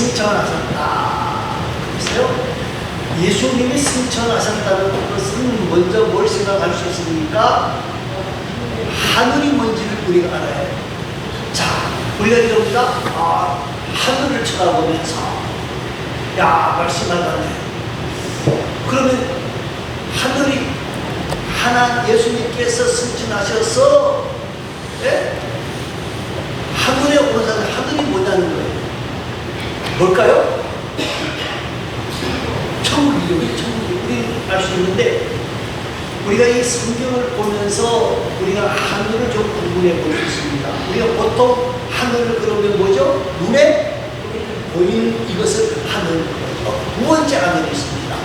승천하셨다. 그랬어요. 예수님이 승천하셨다는 것은 먼저 뭘 생각할 수 있습니까? 하늘이 뭔지를 우리가 알아야 해요. 자, 우리가 이럽니다. 아, 하늘을 쳐다보면서, 야, 말씀하다네. 그러면 하늘이 하나 예수님께서 승천하셔서, 예? 하늘에 사람, 하늘이 뭐냐는 거예요. 뭘까요? 천국이요, 우리 천국이. 우리 알수 있는데, 우리가 이 성경을 보면서 우리가 하늘을 좀 구분해 볼 수 있습니다. 우리가 보통 하늘을 그러면 뭐죠? 눈에 보이는 이것을 하늘. 어, 두 번째 하늘이 있습니다.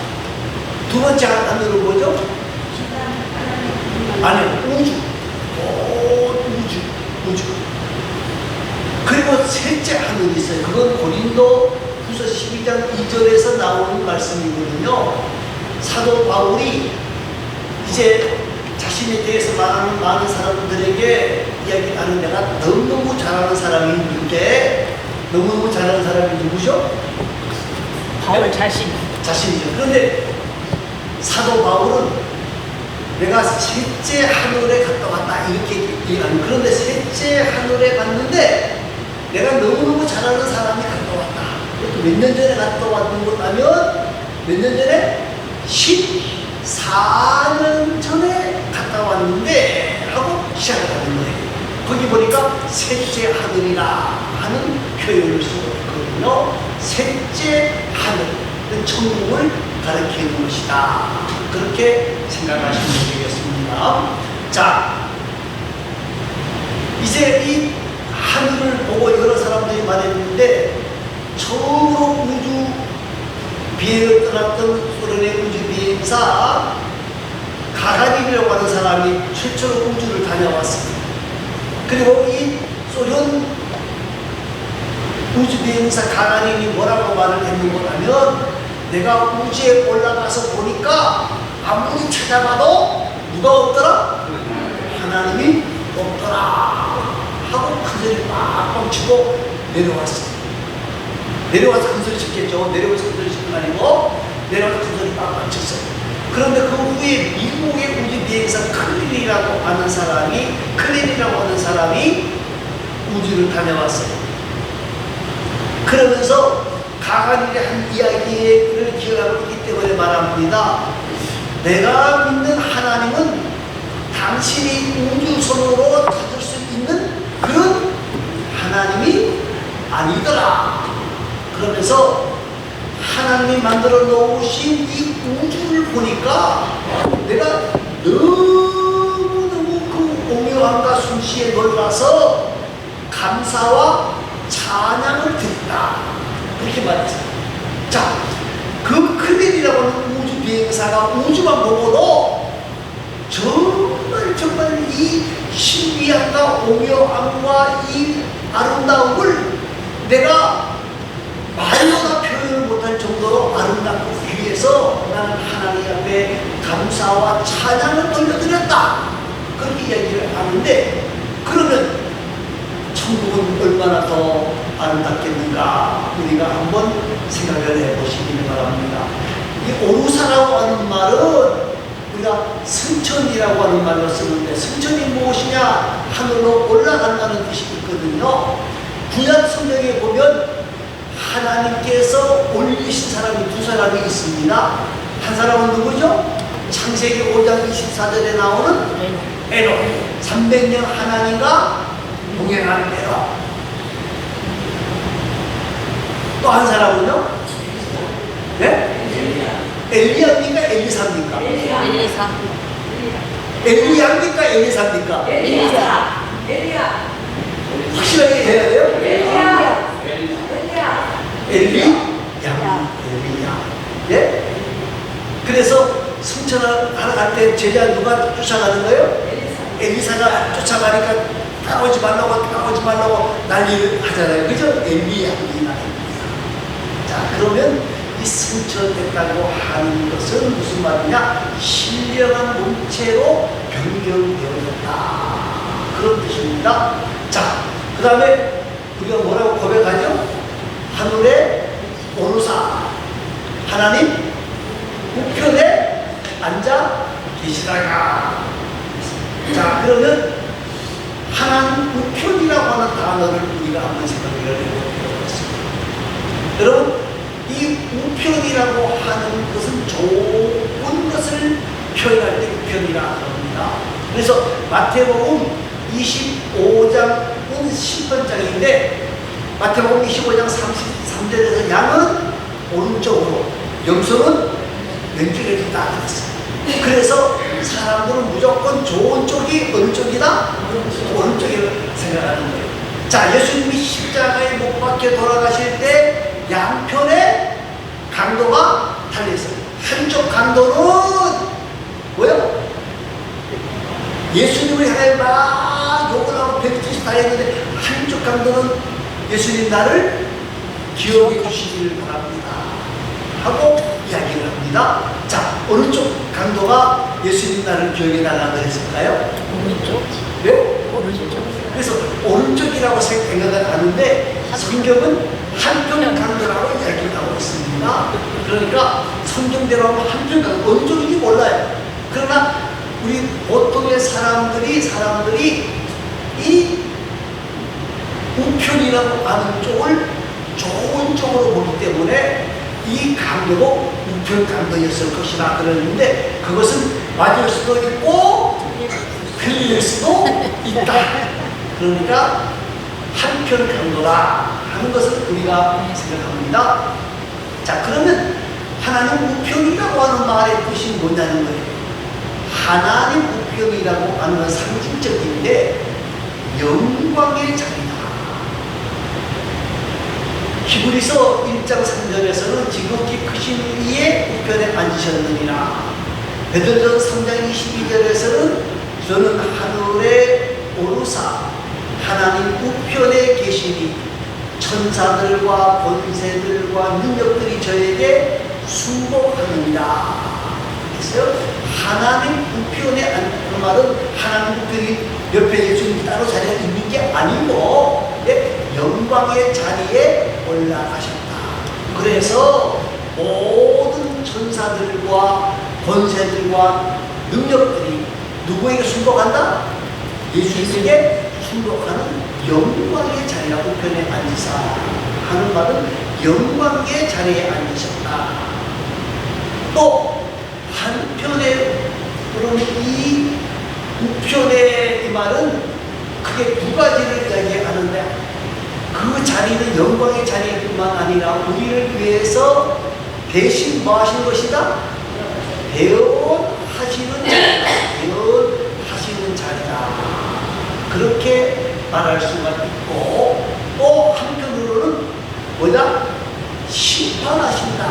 두 번째 하늘은 뭐죠? 아니, 우주. 온 우주. 우주. 그리고 셋째 하늘이 있어요. 그건 고린도 후서 12장 2절에서 나오는 말씀이거든요. 사도 바울이 이제 자신에 대해서 말하는 많은 사람들에게 이야기 하는 내가 너무너무 잘하는 사람이 있는데 너무너무 잘하는 사람이 누구죠? 바울 자신. 자신이죠. 그런데 사도 바울은 내가 셋째 하늘에 갔다 왔다 이렇게 얘기하는 그런데 셋째 하늘에 갔는데 내가 너무너무 잘하는 사람이 갔다 왔다. 몇년 전에 갔다 왔는 것 하면 몇 년 전에 14년 전에 갔다 왔는데 하고 시작을 하는 거예요. 거기 보니까 셋째 하늘이라 하는 표현을 쓰고 있거든요. 셋째 하늘은 천국을 가리키는 것이다. 그렇게 생각하시면 되겠습니다. 자, 이제 이 하늘을 보고 여러 사람들이 말했는데 처음으로 우주 비행을 떠났던 소련의 우주 비행사 가가린이라고 하는 사람이 최초로 우주를 다녀왔습니다. 그리고 이 소련 우주 비행사 가가린이 뭐라고 말을 했는 거냐면 내가 우주에 올라가서 보니까 아무리 찾아봐도 누가 없더라? 하나님이 없더라 하고 큰 소리 빡빡 치고 내려왔어요. 내려와서 큰 소리 쳤겠죠. 내려와서 큰 소리 치는 거 아니고 내려와서 큰 소리 빡빡 쳤어요. 그런데 그 후에 미국의 우주 비행사 클린이라고 하는 사람이 클린이라고 하는 사람이 우주를 다녀왔어요. 그러면서 가가린의 한 이야기를 기억하고 있기 때문에 말합니다. 내가 믿는 하나님은 당신이 우주선으로 찾을 수 있는 그런 하나님이 아니더라. 그러면서 하나님이 만들어 놓으신 이 우주를 보니까 내가 너무너무 그 오묘함과 솜씨에 놀라서 감사와 찬양을 드린다. 그렇게 말했어요. 자, 그 클린이라고 하는 우주 비행사가 우주만 보고도 정말 정말 이 신비함과 오묘함과 이 아름다움을 내가 말로나 표현을 못할 정도로 아름답고 귀해서 나는 하나님 앞에 감사와 찬양을 돌려드렸다. 그렇게 이야기를 하는데 그러면 천국은 얼마나 더 아름답겠는가 우리가 한번 생각을 해보시기 바랍니다. 이 오루사라고 하는 말은 우리가 승천이라고 하는 말을 쓰는데 승천이 무엇이냐 하늘로 올라간다는 뜻이 있거든요. 구약 성경에 보면 하나님께서 올리신 사람이 두 사람이 있습니다. 한 사람은 누구죠? 창세기 5장 24절에 나오는 에노 300년 하나님과 동행하는 에노 또한 사람은요? 네? 엘리야입니까? 엘리사입니까? 엘리사. 엘리야입니까? 엘리사입니까? 엘리야. 엘리야. 확실하게 해야 돼요? 엘리야. 엘리야. 엘리야. 엘리야. 예? 그래서 승천을 하러 갈때 제자 누가 쫓아가는 거예요? 엘리사. 엘리사가 쫓아가니까 따라오지 말라고 따라오지 말라고 난리를 하잖아요. 그죠? 엘리야. 엘리야. 자, 그러면 이 승천됐다고 하는 것은 무슨 말이냐? 신령한 몸체로 변경되었다. 그런 뜻입니다. 자, 그 다음에 우리가 뭐라고 고백하죠? 하늘에 하나님 우편에 앉아 계시다가 자 그러면 하나님 우편이라고 하는 단어를 우리가 한번 생각을 해보겠습니다. 여러분 이 우편이라고 하는 것은 좋은 것을 표현할 때 우편이라 합니다. 그래서 마태복음 25장은 10번장인데 마태복음 25장 33절에서 양은 오른쪽으로 염소는 왼쪽에 둔다 그랬어요. 그래서 사람들은 무조건 좋은 쪽이 어느 쪽이다? 오른 쪽이라고 생각하는 거예요. 자, 예수님이 십자가에 못 박혀 돌아가실 때 양편에 강도가 달려있어요. 한쪽 강도는 뭐요? 예수님을 향해 막 욕을 하고 백짓 다 했는데 한쪽 강도는 예수님 나를 기억해 주시기를 바랍니다. 하고 이야기를 합니다. 자, 어느 쪽 강도가 예수님 나를 기억해 달라고 했을까요? 오른쪽? 네? 오른쪽. 그래서 오른쪽이라고 생각을 하는데 성경은 한편 강도라고 이야기를 하고 있습니다. 그러니까 성경대로 하면 한편 강도 어느 쪽인지 몰라요. 그러나 우리 보통의 사람들이 사람들이 이 우편이라고 하는 쪽을 좋은 쪽으로 보기 때문에 이 강도도 우편 강도였을 것이다 그러는데 그것은 맞을 수도 있고 틀릴 수도 있다. 그러니까 한편 강도라 하는 것을 우리가 생각합니다. 자, 그러면 하나님 우편이라고 하는 말의 뜻이 뭐냐는 거예요. 하나님 우편이라고 하는 건 상징적인데 영광의 자리다. 히브리서 1장 3절에서는 지극히 크신 이의 우편에 앉으셨느니라. 베드로전 3장 22절에서는 저는 하늘에 오르사 하나님 우편에 계시니 천사들과 권세들과 능력들이 저에게 순복하느니라. 그래서 하나님 우편에 앉는 말은 하나님 우편이 옆에 예수님이 따로 자리가 있는 게 아니고 예, 영광의 자리에 올라가셨다. 그래서 모든 천사들과 권세들과 능력들이 누구에게 순복한다? 예수님에게 순복하는 영광의 자리라 우편에 앉으사 하는 말은 영광의 자리에 앉으셨다. 또 한편에 그럼 이 우편의 이 말은 크게 두 가지를 이야기하는데 그 자리는 영광의 자리뿐만 아니라 우리를 위해서 대신 뭐 하신 것이다? 대언하시는 자리다. 대언하시는 자리다. 그렇게 말할 수가 있고 또 한편으로는 뭐다? 심판하신다.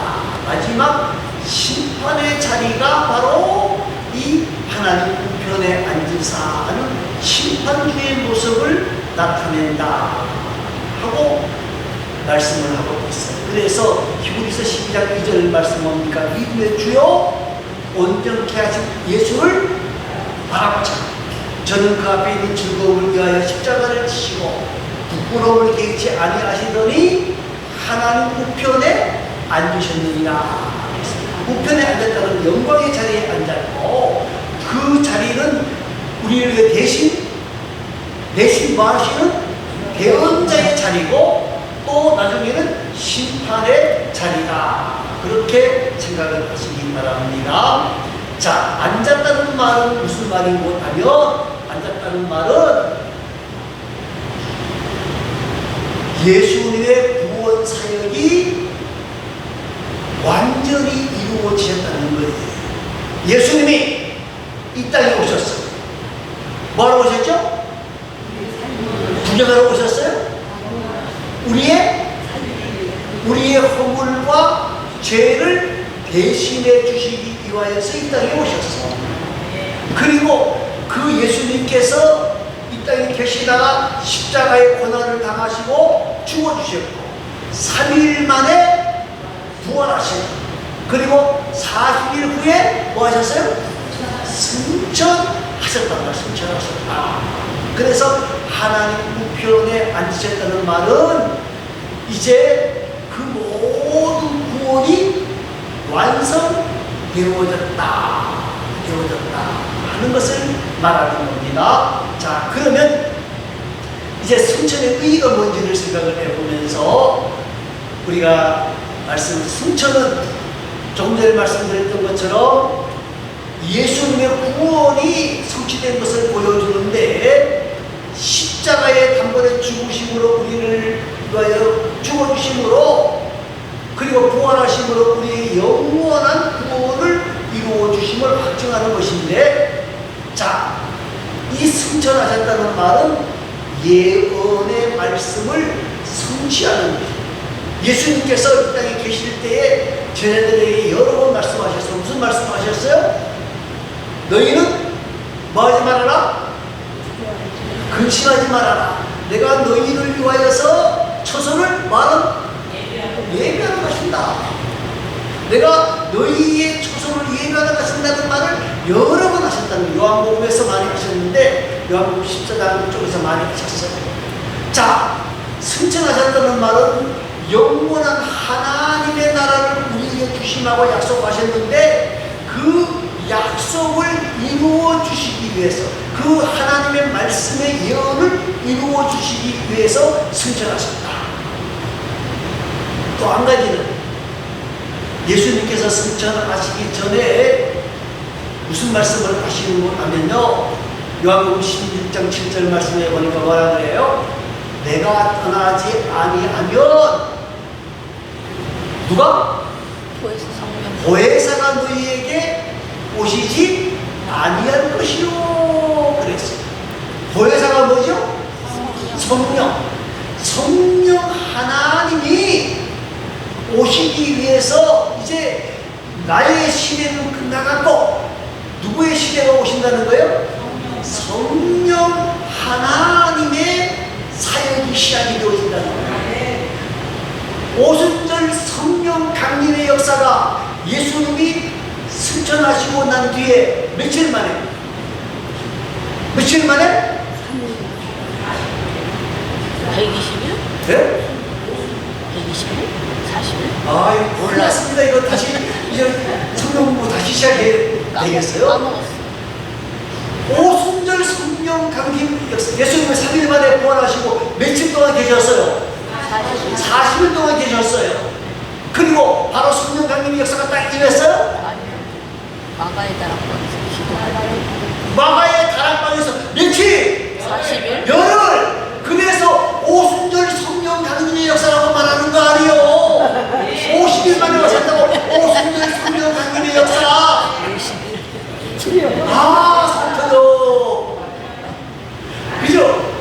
마지막 심판의 자리가 바로 이 하나님 우편에 앉으사 하는 심판주의 모습을 나타낸다. 하고 말씀을 하고 있어요. 그래서 12장 2절 말씀 뭡니까? 믿음의 주요 온전케 하신 예수를 바라보자. 저는 그 앞에 있는 즐거움을 위하여 십자가를 지시고 부끄러움을 개의치 아니하시더니 하나님 우편에 앉으셨느니라. 우편에 앉았다는 영광의 자리에 앉았고 그 자리는 우리를 대신 대신 뭐 하시는 대언자의 자리고 또 나중에는 심판의 자리다. 그렇게 생각을 하시기 바랍니다. 자, 앉았다는 말은 무슨 말인고 하면 앉았다는 말은 예수님의 구원 사역이 완전히 이루어지셨다는 거예요. 예수님이 이 땅에 오셨어요. 뭐하러 오셨죠? 구경하러 오셨어요? 우리의 우리의 허물과 죄를 대신해 주시기 위하여서 이 땅에 오셨어. 그리고 그 예수님께서 이 땅에 계시다가 십자가의 고난을 당하시고 죽어주셨고 3일 만에 부활하셨고 그리고 40일 후에 뭐 하셨어요? 승천하셨단 말, 승천하셨다. 그래서 하나님 우편에 앉으셨다는 말은 이제 그 모든 구원이 이루어졌다, 이루어졌다 하는 것을 말하는 겁니다. 자, 그러면 이제 승천의 의의가 뭔지를 생각을 해보면서 우리가 말씀, 승천은 조금 전에 말씀드렸던 것처럼 예수님의 구원이 성취된 것을 보여주는데 십자가의 단번에 죽으심으로 우리를 위하여 죽어주심으로 그리고 부활하심으로 우리의 영원한 구원을 이루어 주심을 확증하는 것인데 자, 이 승천하셨다는 말은 예언의 말씀을 성취하는 것. 예수님께서 이 땅에 계실 때에 제자들에게 여러 번 말씀하셨어요. 무슨 말씀하셨어요? 너희는 뭐하지 말아라? 근심하지 말아라. 내가 너희를 위하여서 처소를 말은 예배하러 가신다. 내가 너희의 초소를 예배하러 가신다는 말을 여러 번 하셨다는. 요한복음에서 많이 하셨는데 요한복음 14장 쪽에서 많이 하셨어요. 자, 승천하셨다는 말은 영원한 하나님의 나라를 우리에게 주심하고 약속하셨는데 그 약속을 이루어 주시기 위해서 그 하나님의 말씀의 예언을 이루어 주시기 위해서 승천하셨다. 또 한 가지는 예수님께서 승천하시기 전에 무슨 말씀을 하시는 거 하면요. 요한복음 16장 7절 말씀에 보니까 뭐라 그래요? 내가 떠나지 아니하면 누가? 보혜사 성령. 보혜사가 너희에게 오시지 아니할 것이요 그랬어요. 보혜사가 뭐죠? 성령. 성령 하나님이 오시기 위해서 이제 나의 시대는 끝나갔고 누구의 시대가 오신다는 거예요? 성령 하나님의 사역이 시작이 되어진다는 거예요. 오순절 성령 강림의 역사가 예수님이 승천하시고 난 뒤에 며칠 만에 며칠 만에 120일? 네? 120일? 40일? 아, 이거 몰랐습니다. 이거 다시 이제 성경 공부 다시 시작해야 되겠어요? 까먹었어. 오순절 성령 강림 역사 예수님은 3일 만에 부활하시고 며칠 동안 계셨어요? 40일? 40일 동안 계셨어요. 그리고 바로 성령 강림 역사가 딱 임했어요? 아니요. 마가의 다락방에서. 마가의 다락방에서 며칠? 40일? 열흘! 그래서 오순절 성령 강림의 역사라고 말하는 거 아니에요? 50일 만에 오셨다고 오순절 성령 강림의 역사! 50일? 아, 속 터져. 그죠?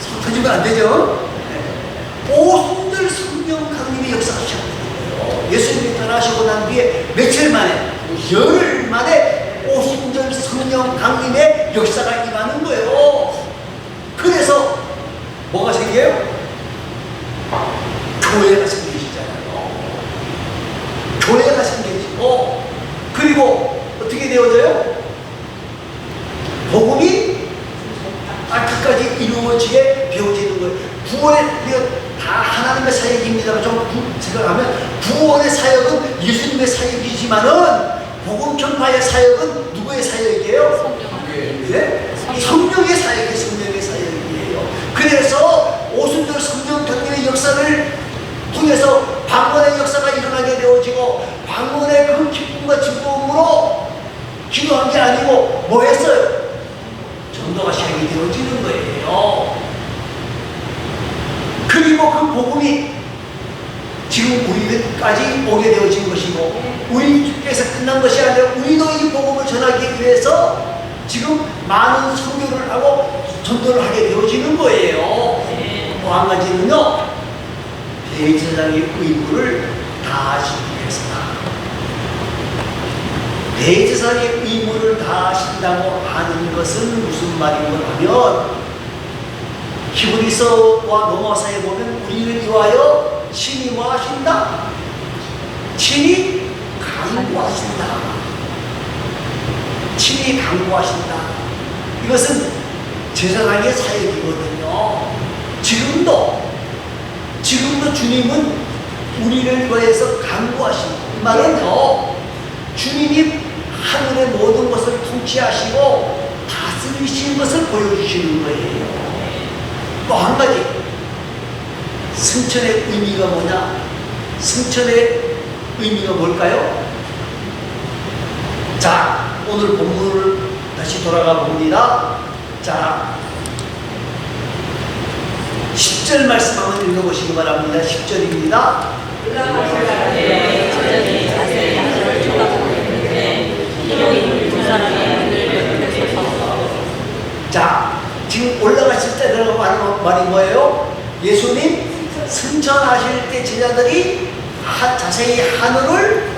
속 터지면 안 되죠? 네. 오순절 성령 강림의 역사가 시작돼요. 예수님이 떠나시고 난 뒤에 며칠 만에, 열흘 만에 오순절 성령 강림의 역사가 임하는 거예요. 그래서 뭐가 생겨요? 교회가 생기시잖아요. 교회가 생기시고, 그리고 어떻게 되어져요? 복음이 아, 끝까지 이루어지게 되어지는 거예요. 우리가 다 하나님의 사역입니다. 좀 구- 생각하면 구원의 사역은 예수님의 사역이지만은 복음 전파의 사역은 누구의 사역이에요? 성령. 네? 성령의 사역이 성령의 사역이에요. 그래서 오순절 성령 경륜의 역사를 통해서 방언의 역사가 일어나게 되어지고 방언의 그 기쁨과 즐거움으로 기도한 게 아니고 뭐 했어요? 전도가 시작이 되어지는 거예요. 그리고 그 복음이 지금 우리까지 오게 되어진 것이고 우리께서 끝난 것이 아니라 우리도 이 복음을 전하기 위해서 지금 많은 선교를 하고 전도를 하게 되어지는 거예요. 또 한 가지는요, 대제사장의 의무를 다하시기 위해서다. 대제사장의 의무를 다하신다고 하는 것은 무슨 말인가 하면 히브리서와 로마서에 보면 우리를 위하여 신이 뭐 하신다? 친히 강구하신다. 친히 강구하신다. 이것은 제사장의 사역이거든요. 지금도 지금도 주님은 우리를 위해서 강구하신다. 이 말은요. 주님이 하늘의 모든 것을 통치하시고 다스리시는 것을 보여주시는 거예요. 또 한 가지 승천의 의미가 뭐냐? 승천의 의미가 뭘까요? 자, 오늘 본문을 다시 돌아가 봅니다. 자, 10절 말씀 한번 읽어보시기 바랍니다. 10절입니다. 저들이 자세히 하늘을 쳐다보고 있는데 기록이 두 사람이 그들 옆에 서서 자, 지금 올라가실 때 들어가 말인, 거예요. 예수님 승천하실 때 제자들이 하- 자세히 하늘을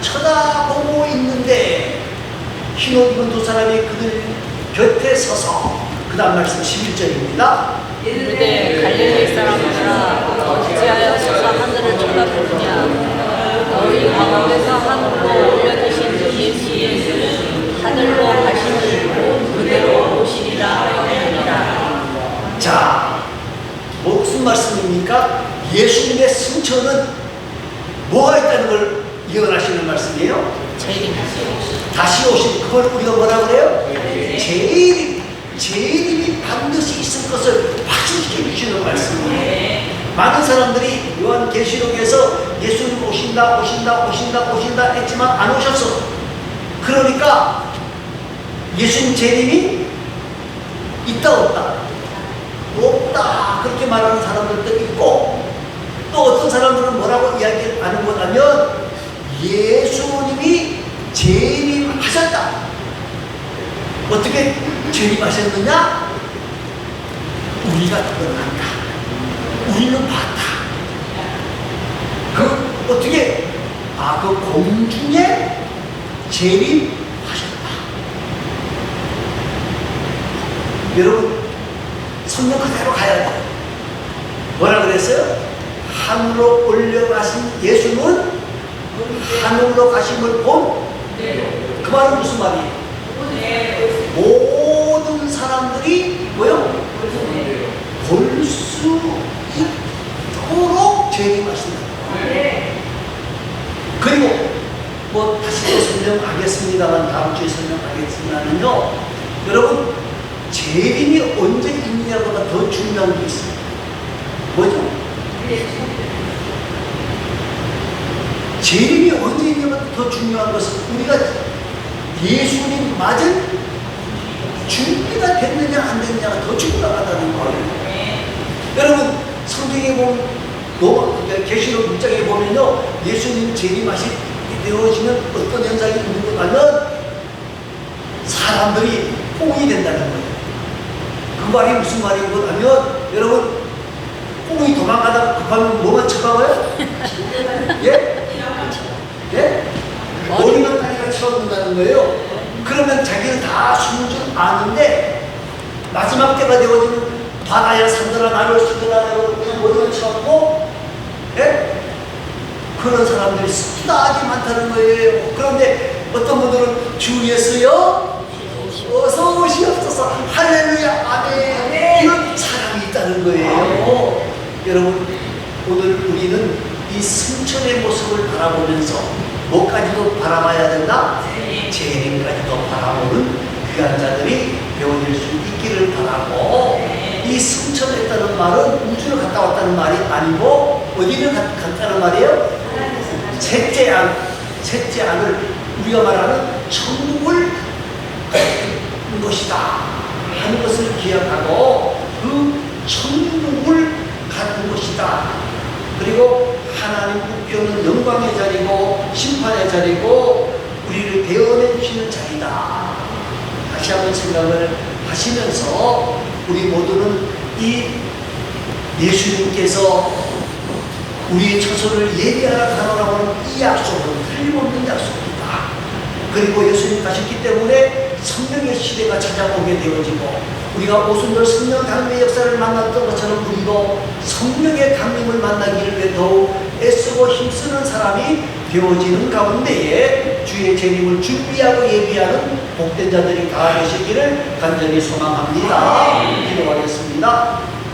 쳐다보고 있는데 흰옷 입은 두 사람이 그들 곁에 서서 그 다음 말씀 11절입니다. 이르되 갈릴리 사람들아 어찌하여 서서 하늘을 쳐다보느냐 너희 가운데서 하늘로 올려주신 예수의 하늘로 가시는 그대로 오시리라 자, 무슨 말씀입니까? 예수님의 승천은 뭐가 있다는 걸 예언하시는 말씀이에요? 재림하시오 다시 오신 그걸 우리가 뭐라 그래요? 재림, 재림이 반드시 있을 것을 확신시켜 주시는 말씀이에요. 많은 사람들이 요한 계시록에서 예수님 오신다, 오신다, 오신다, 오신다 했지만 안 오셨어. 그러니까 예수님 재림이 있다 없다? 없다 그렇게 말하는 사람들도 있고 또 어떤 사람들은 뭐라고 이야기하는 거냐면 예수님이 재림하셨다. 어떻게 재림하셨느냐? 우리가 떠난다. 우리는 봤다. 그 어떻게 아 그 공중에 재림하셨다. 여러분 성령 그대로 가야 돼. 뭐라 그랬어요? 하늘로 올려가신 예수는 하늘로 가심을 본? 그 말은 무슨 말이에요? 모든 사람들이 뭐요? 볼수 있도록 재림하신다. 그리고 뭐 다시 또 설명하겠습니다만 다음 주에 설명하겠지만요. 여러분 재림이 언제 있느냐보다 더 중요한 게 있어요. 뭐죠? 재림이 언제 있냐보다 더 중요한 것은 우리가 예수님 맞은 준비가 됐느냐 안 됐느냐가 더 중요하다는 거예요. 여러분 성경에 보면 로 계시록 6장에 보면요 예수님 재림하시 되어지면 어떤 현상이 있는 것 하면 사람들이 뽕이 된다는 거예요. 그 말이 무슨 하면 여러분 뽕이 도망가다가 급하면 뭐만 쳐박아요? 예? 예? 머리만 다리가 쳐박는다는 거예요. 그러면 자기는 다 숨을 줄 아는데 마지막 때가 되어지면 바다야 산들아 나를 수들아 나를 그냥 머리만 쳐박고 예? 그런 사람들이 수다하게 많다는 거예요. 그런데 어떤 분들은 주의했어요. 어서 오시옵 할렐루야. 아멘. 이런 사람이 있다는 거예요. 여러분, 오늘 우리는 이 승천의 모습을 바라보면서 뭐까지도 바라봐야 된다? 재림까지도 바라보는 귀한 자들이 배워질 수 있기를 바라고 이 승천했다는 말은 우주를 갔다 왔다는 말이 아니고 어디를 갔, 갔다는 말이에요? 셋째 안, 셋째 안을 우리가 말하는 천국을 것이다 하는 것을 기억하고 그 천국을 가는 것이다. 그리고 하나님 국교는 영광의 자리고 심판의 자리고 우리를 배워내 주시는 자리다. 다시 한번 생각을 하시면서 우리 모두는 이 예수님께서 우리의 처소를 예비하라 가노라고 하는 이 약속은 틀림없는 약속이다. 그리고 예수님 가셨기 때문에 성령의 시대가 찾아오게 되어지고 우리가 오순절 성령 강림의 역사를 만났던 것처럼 우리도 성령의 강림을 만나기를 위해 더욱 애쓰고 힘쓰는 사람이 되어지는 가운데에 주의 재림을 준비하고 예비하는 복된 자들이 다 되시기를 간절히 소망합니다. 기도하겠습니다.